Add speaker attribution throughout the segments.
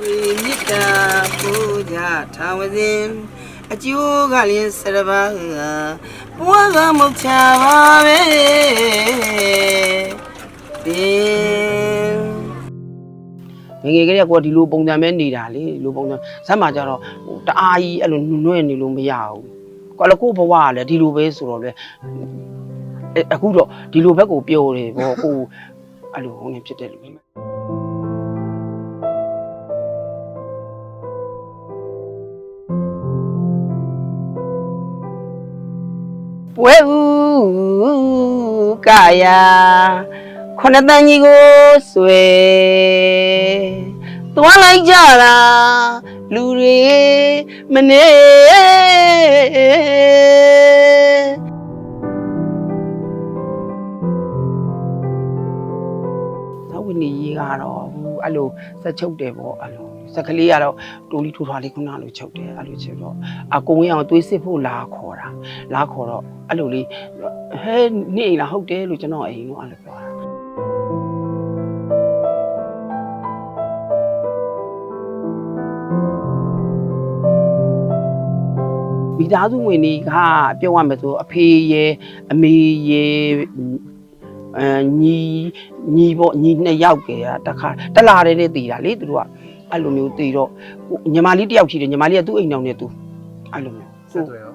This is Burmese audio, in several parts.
Speaker 1: ဝေမြစ်တာပူဇာထာဝစဉ်အကျိုးကလည်းစရပါးဘွားကမုတ်ချပါပဲပင်
Speaker 2: ငယ်ငယ်ကလေးကကိုယ်ဒီလိုပုံစံပဲနေတာလေဒီလိုပုံစံဇက်မှာကြတော့ဟိုတအားကြီးအဲ့လိုနှွဲ့နေလို့မရဘူးကိုယ်လည်းကိုယ့်ဘဝကလည်းဒီလိုပဲဆိုတော့လေအဲအခုတော့ဒီလိုဘက်ကိုပြောတယ်ဗောကိုအဲ့လိုဟိုနေဖြစ်တဲ့လူ ပွဲဦးကာယာခုနှစ်တန်းကြီးကိုဆွဲသွားလိုက်ကြတာလူတွေမနေသဝင်းကြီးကတော့ဟိုအဲ့လိုစက်ချုပ်တယ်ပေါ့အဲ့လို စက်ကလေးကတော့တိုးလီထိုးထွားလေးခုနလိုချုပ်တယ်အဲ့လိုချုပ်တော့အကုံဝင်းအောင်သွေးစစ်ဖို့လာခေါ်တာလာခေါ်တော့အဲ့လိုလေးဟဲနေအိမ်လားဟုတ်တယ်လို့ကျွန်တော်အိမ်တော့အဲ့လိုပြောတာမိသားစုဝင်တွေကပြောရမယ်ဆိုအဖေရဲ့အမေရဲ့အဲညီညီပေါ့ညီနှစ်ယောက်ကတခါတလာတဲ့နဲ့တည်တာလေသူတို့က အဲ့လိုမျိုးတည်တော့ကိုညီမလေးတယောက်ရှိတယ်ညီမလေးကသူ့အိမ်တော်နဲ့သူအဲ့လိုမျိုး
Speaker 3: ဆက်သွယ်ရော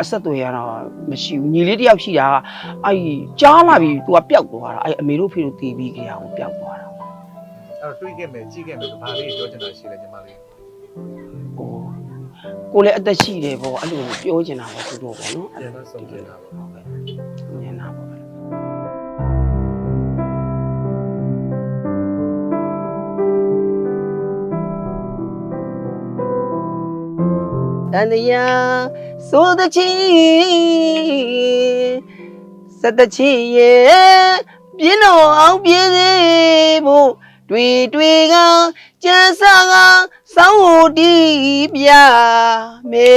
Speaker 2: အဆက်အသွယ်ရတော့မရှိဘူးညီလေးတယောက်ရှိတာကအဲ့ကြားလာပြီ तू ကပျောက်သွားတာအဲ့အမေတို့ဖေတို့တီးပြီးကြအောင်ပျောက်သွားတာ
Speaker 3: အဲ့တော့တွေးခဲ့မယ်ကြည့်ခဲ့မယ်ဆိုဘာလေးပြောချင်တာရှိလဲညီမလေး
Speaker 2: ဟိုကိုလည်းအသက်ရှိတယ်ပေါ့အဲ့လိုပြောချင်တာပေါ့သူတို့ပေါ့နော်
Speaker 3: ပြန်တော့ဆုံးပြန်တာပေါ့
Speaker 2: တန်တရားဆိုတဲ့ချီစတဲ့ချီရဲ့ပြင်းတော့အောင်ပြင်းစေဖို့တွေ့တွေ့ကကျန်းစာကစောင်းဟိုတီးပြမေ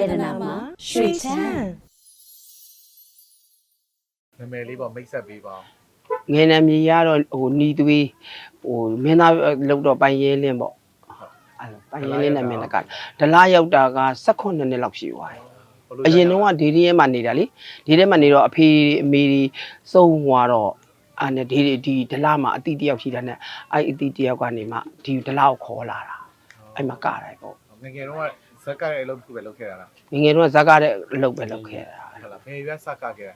Speaker 4: ရေဒနာမှာရွှေချမ်း
Speaker 3: နာမည်လေးပေါ့မိတ်ဆက်ပေးပါဦး
Speaker 2: ငယ်နံမြေရတော့ဟိုနီသွေးဟိုမင်းသားလောက်တော့ပိုင်ရဲလင်းပေါ့အဲ့လိုပိုင်ရဲလင်းနဲ့မင်းသားကဒလားရောက်တာက18နှစ်လောက်ရှိသွားတယ်အရင်တော့ကဒေဒီရဲမှာနေတာလေဒီထဲမှာနေတော့အဖေအမေတွေစုံသွားတော့အာနဲ့ဒီဒီဒလမှာအတီတယောက်ရှိတာနဲ့အဲ့အတီတယောက်ကနေမှဒီဒလကိုခေါ်လာတာအဲ့မှာကတယ်ပေါ့
Speaker 3: ငယ်ငယ်တော့ ဇက်ကရဲ့အလုပ်တစ်ခုပဲလုပ်ခဲ့တာလား
Speaker 2: ငယ်ငယ်တော့ဇက်ကတဲ့အလုပ်ပဲလုပ်ခဲ့တာ
Speaker 3: ဟုတ်လားဘယ်ရွက်စကခဲ့တာ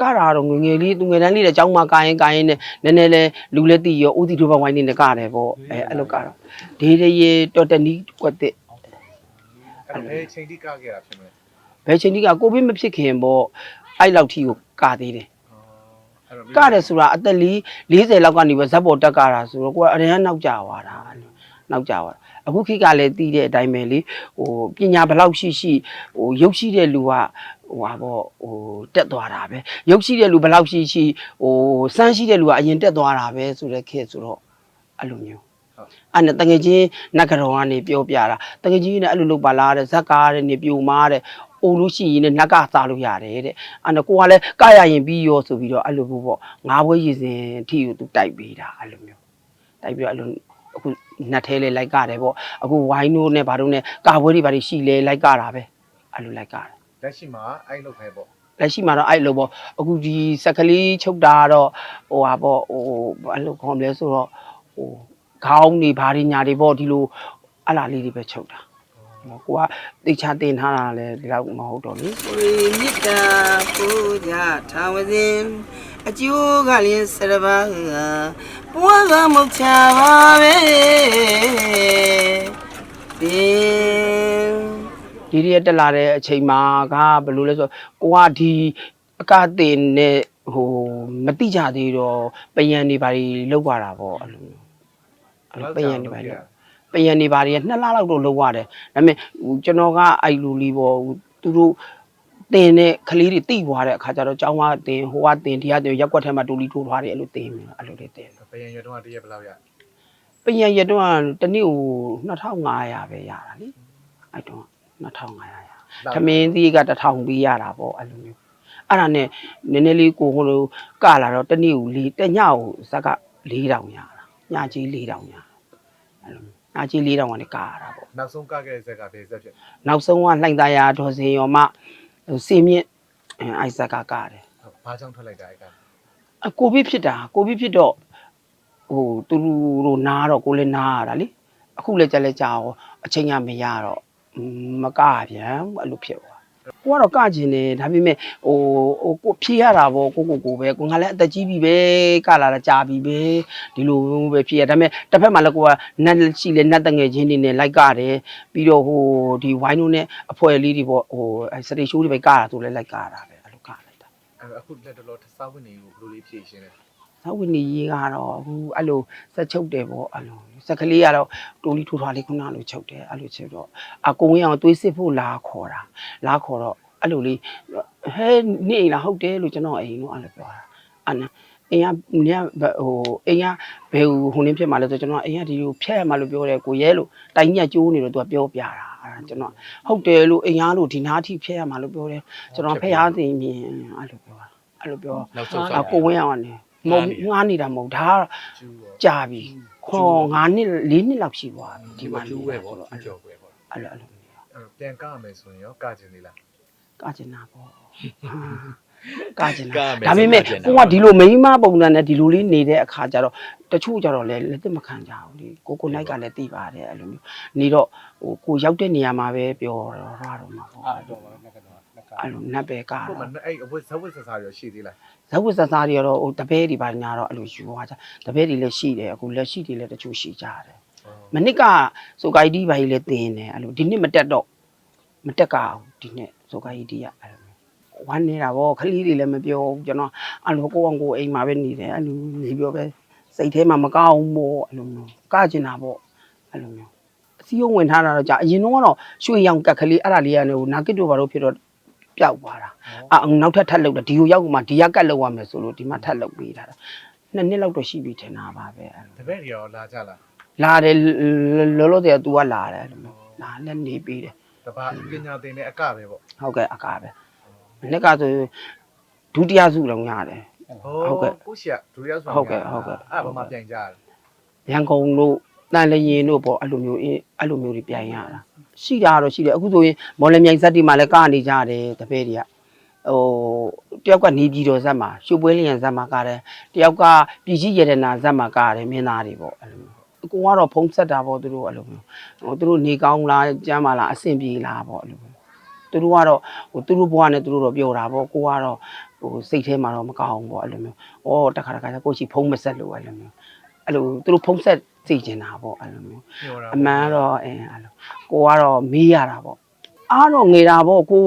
Speaker 2: ကတာတော့ငယ်ငယ်လေးသူငယ်တန်းလေးတဲ့ចောင်းမှာကာရင်ကာရင်နဲ့နည်းနည်းလေးလူလက်တီရောဦးတီတို့ဘဝိုင်းနေနဲ့ကတယ်ပေါ့အဲအဲ့လိုကတော့ဒေဒီရဲတော်တနီကွက်တဲ့
Speaker 3: အဲ့တော့ဘယ်ချိန်တိကခဲ့တာဖြစ်မလဲ
Speaker 2: ဘယ်ချိန်ကြီးကကိုဗစ်မဖြစ်ခင်ပေါ့အဲ့လောက်ထိကိုကသေးတယ်
Speaker 3: အဲ့တော့
Speaker 2: ကတယ်ဆိုတာအသက်လေး40လောက်ကနေပဲဇက်ပေါ်တက်ကြတာဆိုတော့ကိုကအရင်ကနောက်ကျသွားတာအဲ့လို နောက်ကျသွားတာအခုခေတ်ကလည်းတီးတဲ့အတိုင်းပဲလေဟိုပညာဘလောက်ရှိရှိဟိုရုပ်ရှိတဲ့လူကဟိုဟာပေါ့ဟိုတက်သွားတာပဲရုပ်ရှိတဲ့လူဘလောက်ရှိရှိဟိုစမ်းရှိတဲ့လူကအရင်တက်သွားတာပဲဆိုတဲ့ခေတ်ဆိုတော့အဲ့လိုမျိုးအဲ့နဲ့တငယ်ချင်းနတ်ကတော်ကနေပြောပြတာတငယ်ချင်းနဲ့အဲ့လိုလုပ်ပါလားတဲ့ဇက်ကားတဲ့နေပြိုမာတဲ့အိုလို့ရှိရင်လည်းနတ်ကစားလို့ရတယ်တဲ့အဲ့တော့ကိုကလည်းကရရင်ပြီးရောဆိုပြီးတော့အဲ့လိုပေါ့ငါးဘွဲရည်စင်အထီကိုသူတိုက်ပေးတာအဲ့လိုမျိုးတိုက်ပြီးတော့အဲ့လို အခုနှက်သေးလေလိုက်ကြတယ်ပေါ့အခုဝိုင်းတို့နဲ့ဘာတို့နဲ့ကာဘွဲတွေဘာတွေရှိလဲလိုက်ကြတာပဲအဲ့လိုလိုက်ကြတယ်
Speaker 3: လက်ရှိမှာအဲ့လုပ်ခဲပေါ့
Speaker 2: လက်ရှိမှာတော့အဲ့လိုပေါ့အခုဒီစက်ကလေးချုပ်တာကတော့ဟိုဟာပေါ့ဟိုအဲ့လိုခေါ်မလဲဆိုတော့ဟိုခေါင်းတွေဘာတွေညာတွေပေါ့ဒီလိုအလားလေးတွေပဲချုပ်တာကိုကတိတ်ချတင်ထားတာလည်းဒီလောက်မဟုတ်တော့လေ
Speaker 1: ဝေမြစ်တာပူဇာထာဝစဉ် အကျိုးကလည်းစရပါးဘွားကမုတ်ချပါပဲပင်
Speaker 2: ဒီရက်တက်လာတဲ့အချိန်မှာကဘယ်လိုလဲဆိုတော့ကိုကဒီအကတင်နဲ့ဟိုမတိကြသေးတော့ပယံနေပါလေလောက်ရတာပေါ့အဲ့လိုမျိုးအဲ့လိုပယံနေပါလေပယံနေပါလေနှစ်လလောက်တော့လောက်ရတယ်ဒါပေမဲ့ဟိုကျွန်တော်ကအဲ့လိုလေးပေါ့ဟိုသူတို့ တင်တဲ့ကလေးတွေတိသွားတဲ့အခါကျတော့ကျောင်းကတင်ဟိုကတင်ဒီကတင်ရက်ကွက်ထဲမှာတူလီထိုးထားတယ်အဲ့လိုတင်တယ်အဲ့လိုလေးတင်တယ်
Speaker 3: ပယံရွက်တော့တရက်ဘယ်လောက်ရ
Speaker 2: ပယံရက်တော့တနေ့ကို2500ပဲရတာလीအဲ့တော့2500ရထမင်းသီးက1000ပြီးရတာပေါ့အဲ့လိုမျိုးအဲ့ဒါနဲ့နည်းနည်းလေးကိုဟိုလိုကလာတော့တနေ့ကို၄တညကိုဇက်က4000ရတာညကြီး4000ရအဲ့လိုမျိုးညကြီး4000ကနေကရတာပေါ့
Speaker 3: နောက်ဆုံးကခဲ့တဲ့ဇက်ကဘယ်ဇက်ဖြစ်
Speaker 2: နောက်ဆုံးကလှိုင်သားရဒေါ်စင်ရောမဟို စင်မြင့်အဲအိုက်ဇက်ကကတယ်
Speaker 3: ဘာကြောင့်ထွက်လိုက်တာအဲ့က
Speaker 2: အကိုဗစ်ဖြစ်တာကိုဗစ်ဖြစ်တော့ဟိုသူတို့နားတော့ကိုလည်းနားရတာလေအခုလည်းကြက်လက်ကြအောင်အချိန်ကမရတော့မကပြန်အဲ့လိုဖြစ်သွား ကိုကတော့ကကျင်တယ်ဒါပေမဲ့ဟိုဟိုကိုဖြေရတာပေါ့ကိုကိုကိုပဲကိုငါလည်းအသက်ကြီးပြီပဲကလာတာကြာပြီပဲဒီလိုပဲဖြေရဒါပေမဲ့တစ်ဖက်မှာလည်းကိုကနတ်ရှိလေနတ်တငယ်ချင်းတွေနဲ့လိုက်ကြတယ်ပြီးတော့ဟိုဒီဝိုင်းတို့နဲ့အဖွဲလေးတွေပေါ့ဟိုစတေရှိုးတွေပဲကတာဆိုလဲလိုက်ကြတာပဲအဲ့လိုကလိုက်တာ
Speaker 3: အဲ့အခုလက်တလောသစားဝင်နေကိုဘယ်လိုလေးဖြည့်ရှင်းလဲ
Speaker 2: သောက်ဝင်နေရေးကတော့အခုအဲ့လိုစက်ချုပ်တယ်ပေါ့အဲ့လိုစက်ကလေးကတော့တိုးလီထိုးထွားလေးခုနလိုချုပ်တယ်အဲ့လိုချုပ်တော့အကိုဝင်းအောင်သွေးစစ်ဖို့လာခေါ်တာလာခေါ်တော့အဲ့လိုလေးဟဲနေအိမ်လားဟုတ်တယ်လို့ကျွန်တော်အိမ်တော့အဲ့လိုပြောတာအဲ့နအိမ်ကညဟိုအိမ်ကဘယ်ဟိုနေဖြစ်မှလဲဆိုကျွန်တော်အိမ်ကဒီလိုဖြတ်ရမှလို့ပြောတယ်ကိုရဲလို့တိုင်ညက်ကျိုးနေတော့သူကပြောပြတာအဲ့ဒါကျွန်တော်ဟုတ်တယ်လို့အိမ်ကားလို့ဒီနားထိဖြတ်ရမှလို့ပြောတယ်ကျွန်တော်ဖះသိမြင်အဲ့လိုပြောတာအဲ့လိုပြော
Speaker 3: နောက်ဆုံး
Speaker 2: အကိုဝင်းအောင်ကနေ မဟုတ်ငားနေတာမဟုတ်ဒါက
Speaker 3: ကျူးရော
Speaker 2: ကြာပြီခေါ်9နှစ်4နှစ်လောက်ရှိသွားပြီ
Speaker 3: ဒီ
Speaker 2: ဒီ
Speaker 3: မှာ
Speaker 2: မှာ
Speaker 3: ကျူးပဲပေါ့ကျူးကြော်ပဲပေါ့
Speaker 2: အဲ့လိုအဲ့လိုမျိုး
Speaker 3: အဲ့ပြန်ကရမယ်ဆိုရင်ရောကကျင်သေးလား
Speaker 2: ကကျင်နာပေါ့ကကျင်နာ
Speaker 5: ကမယ်
Speaker 2: ဒါပေမဲ့
Speaker 5: ဆိုကကျင်နာ
Speaker 2: ကိုကဒီလိုမိန်းမပုံစံနဲ့ဒီလိုလေးနေတဲ့အခါကျတော့တချို့ကျတော့လည်းလက်သက်မခံကြဘူးလေကိုကိုနိုင်ကလည်းသိပါတယ်အဲ့လိုမျိုးနေတော့ဟိုကိုရောက်တဲ့နေရာမှာပဲပြောတော့ရတော့မှာပေါ့
Speaker 3: အဲ့တော့ငါကတော့ငါက
Speaker 2: အဲ့လိုနတ်ပဲက
Speaker 3: ကိုမ
Speaker 2: တာ
Speaker 3: အဲ့အဝတ်ဇဝတ်ဆဆာရောရှိသေးလား
Speaker 2: ဇဝတ်စစားတွေကတော့ဟိုတပည့်တွေပါညာတော့အဲ့လိုယူသွားကြတပည့်တွေလည်းရှိတယ်အခုလက်ရှိတွေလည်းတချို့ရှိကြတယ်မနစ်ကဆိုကိုက်ဒီဘာကြီးလည်းတင်းတယ်အဲ့လိုဒီနှစ်မတက်တော့မတက်ကအောင်ဒီနှစ်ဆိုကိုက်ဒီကအဲ့လိုဝမ်းနေတာဗောခလေးတွေလည်းမပြောဘူးကျွန်တော်အဲ့လိုကိုယ့်အောင်ကိုယ်အိမ်မှာပဲနေတယ်အဲ့လိုနေပြောပဲစိတ်ထဲမှာမကောင်းဘူးမို့အဲ့လိုမျိုးကကျင်တာဗောအဲ့လိုမျိုးအစည်းအဝေးဝင်ထားတာတော့ကြာအရင်တော့ကတော့ရွှေရောင်ကက်ကလေးအဲ့ဒါလေးကနေဟိုနာကစ်တို့ဘာလို့ဖြစ်တော့ ပျောက်သွားတာအာနောက်ထပ်ထပ်လောက်တာဒီကိုရောက်မှဒီကကတ်လောက်ရမယ်ဆိုလို့ဒီမှာထပ်လောက်ပေးထားတာနှစ်နှစ်လောက်တော့ရှိပြီထင်တာပါပဲအဲ့လို
Speaker 3: တပည့်တွေရောလာကြလား
Speaker 2: လာတယ်လောလောဆယ်က तू ကလာတယ်အဲ့လိုမျိုးလာလက်နေပြီးတယ်
Speaker 3: တပါပညာသင်တဲ့အကပဲပေါ့
Speaker 2: ဟုတ်ကဲ့အကားပဲမနေ့ကဆိုဒုတိယစုလုံးရတယ်ဟုတ်ကဲ့
Speaker 3: ကိုရှိရဒုတိယဆို
Speaker 2: ဟုတ်ကဲ့ဟုတ်ကဲ့
Speaker 3: အဲ့ဘာမှပြန်ကြရတယ်
Speaker 2: ရန်ကုန်တို့တန်လျင်တို့ပေါ့အဲ့လိုမျိုးအင်းအဲ့လိုမျိုးတွေပြန်ရတာ ရှိတာကတော့ရှိတယ်အခုဆိုရင်မော်လမြိုင်ဇက်တီမှာလည်းကနေကြတယ်တပည့်တွေကဟိုတယောက်ကနေပြည်တော်ဇက်မှာရှုပ်ပွဲလျင်ဇက်မှာကတယ်တယောက်ကပြည်ကြီးရတနာဇက်မှာကတယ်မင်းသားတွေပေါ့အဲ့လိုမျိုးကိုကတော့ဖုံးဆက်တာပေါ့သူတို့အဲ့လိုမျိုးဟိုသူတို့နေကောင်းလားကျမ်းပါလားအဆင်ပြေလားပေါ့အဲ့လိုမျိုးသူတို့ကတော့ဟိုသူတို့ဘဝနဲ့သူတို့တော့ပြောတာပေါ့ကိုကတော့ဟိုစိတ်ထဲမှာတော့မကောင်းဘူးပေါ့အဲ့လိုမျိုးဩတခါတခါကျကိုရှိဖုံးမဆက်လို့အဲ့လိုမျိုးအဲ့လိုသူတို့ဖုံးဆက် သိကျင်တာပေါ့အဲ့လိုမျိုး
Speaker 3: ညောတာ
Speaker 2: အမှန်ကတော့အဲအဲ့လိုကိုကတော့မေးရတာပေါ့အားတော့ငေတာပေါ့ကို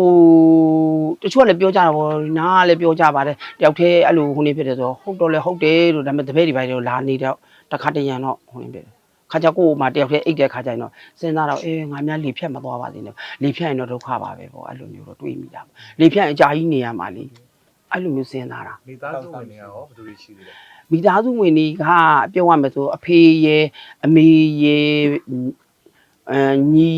Speaker 2: တချို့ကလည်းပြောကြတာပေါ့နားကလည်းပြောကြပါတယ်တယောက်တည်းအဲ့လိုဟိုနေဖြစ်တယ်ဆိုတော့ဟုတ်တော့လေဟုတ်တယ်လို့ဒါပေမဲ့တပည့်တွေပိုင်းတော့လာနေတော့တခါတရံတော့ဟိုနေဖြစ်တယ်ခါကြကိုမှတယောက်တည်းအိတ်တဲ့ခါကျရင်တော့စဉ်းစားတော့အေးငါများလေဖြတ်မသွားပါသေးနဲ့လေဖြတ်ရင်တော့ဒုက္ခပါပဲပေါ့အဲ့လိုမျိုးတော့တွေးမိတာပေါ့လေဖြတ်ရင်အကြာကြီးနေရမှာလေအဲ့လိုမျိုးစဉ်းစားတာ
Speaker 3: မိသားစုဝင်တွေကရောဘယ်သူတွေရှိသေးလဲ
Speaker 2: မိသားစုဝင်တွေကပြောရမယ်ဆိုအဖေရဲ့အမေရဲ့အညီ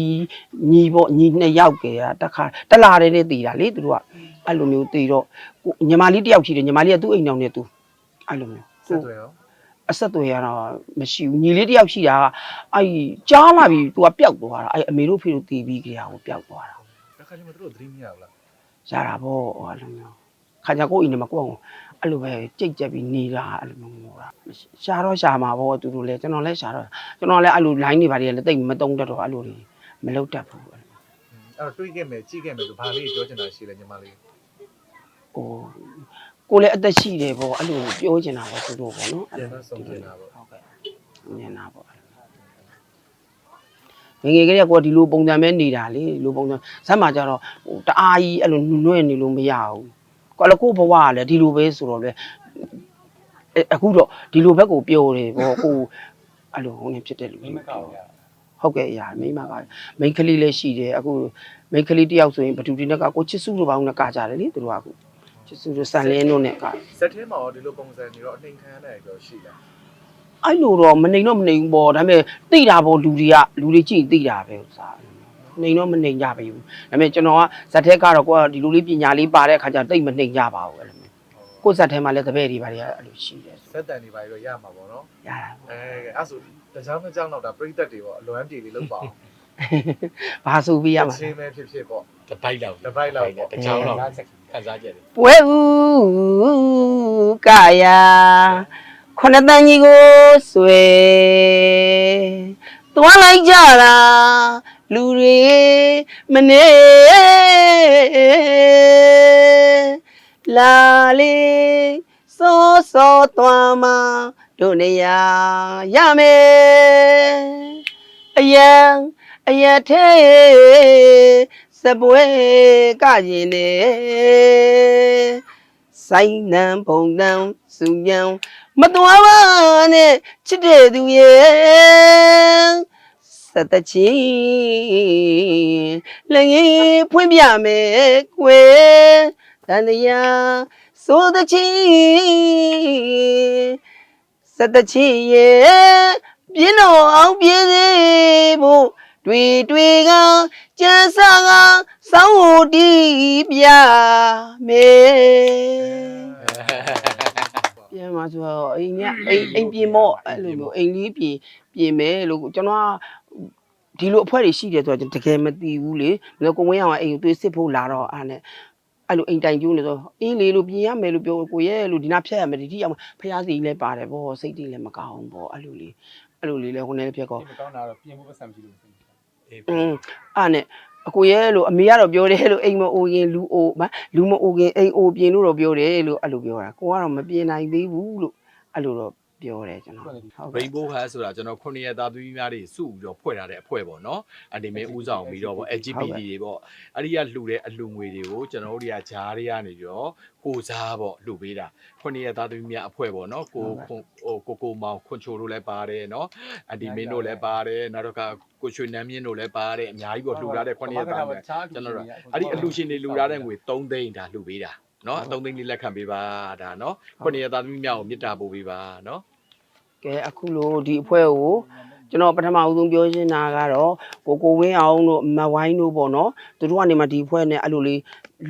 Speaker 2: ညီပေါ့ညီနှစ်ယောက်ကတခါတလာတဲ့နဲ့တည်တာလေသူတို့ကအဲ့လိုမျိုးတည်တော့ကိုညီမလေးတယောက်ရှိတယ်ညီမလေးကသူ့အိမ်တော်နဲ့သူအဲ့လိုမျိုး
Speaker 3: ဆက်သွယ်ရော
Speaker 2: အဆက်တွေရတော့မရှိဘူးညီလေးတယောက်ရှိတာကအဲ့ကြားလာပြီသူကပျောက်သွားတာအဲ့အမေတို့ဖေတို့တည်ပြီးကြရကိုပျောက်သွားတာ
Speaker 3: တခါကျမှသူတို့သတိမရဘူးလား
Speaker 2: ရတာပေါ့အဲ့လိုမျိုးခါကြကိုအိမ်ထဲမှာကိုယ့်အောင် အဲ့လိုပဲကြိတ်ကြက်ပြီးနေတာအဲ့လိုမျိုးမို့တာရှာတော့ရှာမှာပေါ့သူတို့လည်းကျွန်တော်လည်းရှာတော့ကျွန်တော်လည်းအဲ့လို line တွေပါတွေလည်းတိတ်မတုံးတတ်တော့အဲ့လိုတွေမလုပ်တတ်ဘူးအဲ့လို
Speaker 3: အဲ့တော့တွေးခဲ့မယ်ကြည့်ခဲ့မယ်ဆိုဘာလေးပြောချင်တာရှိလဲညီမလေး
Speaker 2: ဟိုကိုလည်းအသက်ရှိတယ်ပေါ့အဲ့လိုပြောချင်တာပေါ့သူတို့ပေါ့နော်
Speaker 3: ပြန်တော့ဆုံးချင်တာပေါ့
Speaker 2: ဟုတ်ကဲ့မြင်တာပေါ့ငယ်ငယ်ကလေးကကိုကဒီလိုပုံစံပဲနေတာလေဒီလိုပုံစံဇက်မှာကျတော့ဟိုတအားကြီးအဲ့လိုနွဲ့နေလို့မရဘူး ကိုလည်းကိုယ့်ဘဝကလည်းဒီလိုပဲဆိုတော့လေအဲအခုတော့ဒီလိုဘက်ကိုပြောတယ်ဗောကိုအဲ့လိုဟိုနေဖြစ်တဲ့လူ
Speaker 3: မိမကောက်ရ
Speaker 2: ဟုတ်ကဲ့အရာမိန်းမကမိန်းကလေးလည်းရှိတယ်အခုမိန်းကလေးတယောက်ဆိုရင်ဘသူဒီနဲ့ကကိုချစ်စုတို့ပေါင်းနဲ့ကကြတယ်လေသူတို့ကအခုချစ်စုတို့ဆန်လင်းတို့နဲ့က
Speaker 3: စက်ထဲမှာရောဒီလိုပုံစံနေတော့အနှိမ်ခံရတဲ့ကြောရှိလား
Speaker 2: အဲ့လိုတော့မနေတော့မနေဘူးပေါ့ဒါပေမဲ့သိတာပေါ့လူတွေကလူတွေကြည့်ရင်သိတာပဲဥစား နေတော့မနေကြပါဘူးဒါပေမဲ့ကျွန်တော်ကဇက်ထဲကတော့ကိုကဒီလိုလေးပညာလေးပါတဲ့အခါကျတိတ်မနေကြပါဘူးအဲ့လိုမျိုးကိုယ်ဇက်ထဲမှာလည်းတပည့်တွေပါတွေကအဲ့လိုရှိတယ်ဆို
Speaker 3: စက်တန်တွေပါတော့ရမှာပေါ့နော်
Speaker 2: ရတာပေါ့
Speaker 3: အဲအဲ့ဆိုတကြောင်တစ်ကြောင်တော့ဒါပြိသက်တွေပေါ့အလွမ်းပြေလေးလောက်ပါအောင်
Speaker 2: ဘာဆိုပြီးရမှာ
Speaker 3: ချင်းပဲဖြစ်ဖြစ်ပေါ့
Speaker 5: တပိုက်လောက်
Speaker 3: တစ်ပိုက်လောက်ပေါ့
Speaker 5: တချောင်းလောက်ခံစားချက်တယ်
Speaker 2: ပွဲဥကာယခုနှစ်တန်းကြီးကိုဆွဲသွားလိုက်ကြတာ လူတွေမနေလာလေစောစောသွားမတို့နေရရမယ်အယံအယထဲစပွဲကရင်နေဆိုင်နံပုံနံစုညံမတော်ပါနဲ့ချစ်တဲ့သူရဲ့ စတချင်းလည်းငယ်ဖွင့်ပြမယ်ကွယ်တန်တရားစိုးတချင်းစတချင်းရဲ့ပြင်းတော်အောင်ပြည့်စေဖို့တွေ့တွေ့ကကျန်းစာကစောင်းဟူတီးပြမယ်ပြန်มาဆိုတော့အိမ်ကအိမ်အိမ်ပြင်မော့အဲ့လိုမျိုးအိမ်လေးပြင်ပြင်မယ်လို့ကျွန်တော်က ဒီလိုအဖွဲ့တွေရှိတယ်ဆိုတော့တကယ်မသိဘူးလေဘယ်ကိုဝင်းအောင်ကအိမ်ကိုသွေးစစ်ဖို့လာတော့အားနဲ့အဲ့လိုအိမ်တိုင်ကျိုးနေဆိုအင်းလေးလို့ပြင်ရမယ်လို့ပြောကိုရဲ့လို့ဒီနာဖြတ်ရမယ်ဒီတိအောင်ဖျားစီလည်းပါတယ်ဗောစိတ်တိလည်းမကောင်းဗောအဲ့လိုလေးအဲ့လိုလေးလည်းဟိုနေလည်းဖြတ်ကော
Speaker 6: မကောင်းတာတော့ပြင်ဖို့ပတ်စံမရှိလို့
Speaker 5: အေး
Speaker 2: อืมအားနဲ့အကိုရဲ့လို့အမေကတော့ပြောတယ်လို့အိမ်မအိုခင်လူအိုမလူမအိုခင်အိမ်အိုပြင်လို့တော့ပြောတယ်လို့အဲ့လိုပြောတာကိုကတော့မပြင်နိုင်သေးဘူးလို့အဲ့လိုတော့ ပြောတယ်ကျွန်တော်ဟုတ်ကဲ့
Speaker 5: Rainbow Hat ဆိုတာကျွန်တော်ခုနှစ်ရက်သားသမီးများတွေစုပြီးတော့ဖွဲ့ထားတဲ့အဖွဲ့ပေါ့နော်အနီမေဥဆောင်ပြီးတော့ပေါ့ LGBT တွေပေါ့အဲ့ဒီကလှူတဲ့အလှူငွေတွေကိုကျွန်တော်တို့တွေကဂျားတွေကနေပြီးတော့ကိုစားပေါ့လှူပေးတာခုနှစ်ရက်သားသမီးများအဖွဲ့ပေါ့နော်ကိုဟိုကိုကိုမောင်ခွန်ချိုတို့လည်းပါတယ်နော်အန်ဒီမင်းတို့လည်းပါတယ်နောက်တော့ကကိုရွှေနန်းမြင့်တို့လည်းပါတယ်အများကြီးပေါ့လှူထားတဲ့ခုနှစ်ရက်သားများကျွန်တော်တို့အဲ့ဒီအလှူရှင်တွေလှူထားတဲ့ငွေ3သိန်းဒါလှူပေးတာ နော်3သိန်းလေးလက်ခံပေးပါဒါနော်ခုနှစ်ရက်သားသမီးများကိုမေတ္တာပို့ပေးပါနော်
Speaker 2: ကဲအခုလို့ဒီအဖွဲ့ကိုကျွန်တော်ပထမဦးဆုံးပြောရှင်းတာကတော့ကိုကိုဝင်းအောင်တို့မဝိုင်းတို့ပေါ့နော်သူတို့ကနေမှဒီအဖွဲ့နဲ့အဲ့လိုလေး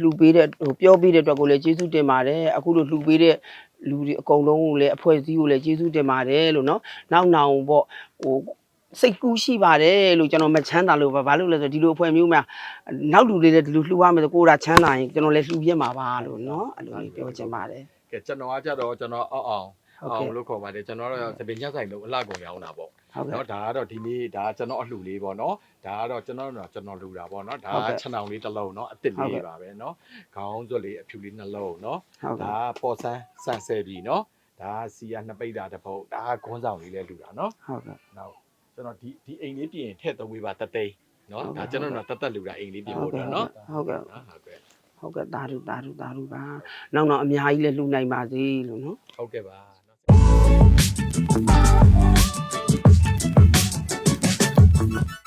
Speaker 2: လှူပေးတဲ့ဟိုပြောပေးတဲ့အတွက်ကိုလည်းကျေးဇူးတင်ပါတယ်အခုလို့လှူပေးတဲ့လူတွေအကုန်လုံးကိုလည်းအဖွဲ့အစည်းကိုလည်းကျေးဇူးတင်ပါတယ်လို့နော်နောက်နောင်ပေါ့ဟို စိတ်ကူးရှိပါတယ်လို့ကျွန်တော်မချမ်းသာလို့ပါဘာလို့လဲဆိုဒီလိုအဖွဲ့မျိုးမှာနောက်လူတွေလည်းဒီလိုလှူရမယ်ဆိုကိုယ်ဒါချမ်းသာရင်ကျွန်တော်လည်းလှူပြမှာပါလို့နော်အဲ့လိုမျိုးပြောချင်ပါတယ်
Speaker 5: ကဲကျွန်တော်ကကြတော့ကျွန်တော်အောက်အောင်အောင်လို့ခေါ်ပါတယ်ကျွန်တော်တော့သပင်ညဆိုင်လို့အလှကုန်ရောင်းတာပေါ့နော်ဒါကတော့ဒီနေ့ဒါကျွန်တော်အလှလေးပေါ့နော်ဒါကတော့ကျွန်တော်တော့ကျွန်တော်လှူတာပေါ့နော်ဒါ
Speaker 2: က
Speaker 5: ခြံောင်လေးတစ်လုံးနော်အစ်စ်လေးပါပဲနော်ခေါင်းစွပ်လေးအဖြူလေးနှလုံး
Speaker 2: နော်
Speaker 5: ဒါပေါ်ဆန်းဆန်ဆယ်ပြီနော်ဒါစီကနှစ်ပိတ်တာတစ်ပုတ်ဒါကခွန်းဆောင်လေးလဲလှူတာနော်
Speaker 2: ဟုတ်ကဲ့
Speaker 5: ဟုတ် ကျွန်တော်ဒီဒီအိမ်လေးပြင်ထည့်သုံးပေးပါတသိန်း
Speaker 2: နော်
Speaker 5: ဒါကျွန်တော်တို့ကတသက်လူတာအိမ်လေးပြင်ဖို့တော့နော်
Speaker 2: ဟုတ်ကဲ့
Speaker 5: ဟုတ်ကဲ့
Speaker 2: ဟုတ်ကဲ့သာဓုသာဓုသာဓုပါနောက်တော့အများကြီးလည်းလှူနိုင်ပါစေလို့နော်
Speaker 5: ဟုတ်ကဲ့ပါ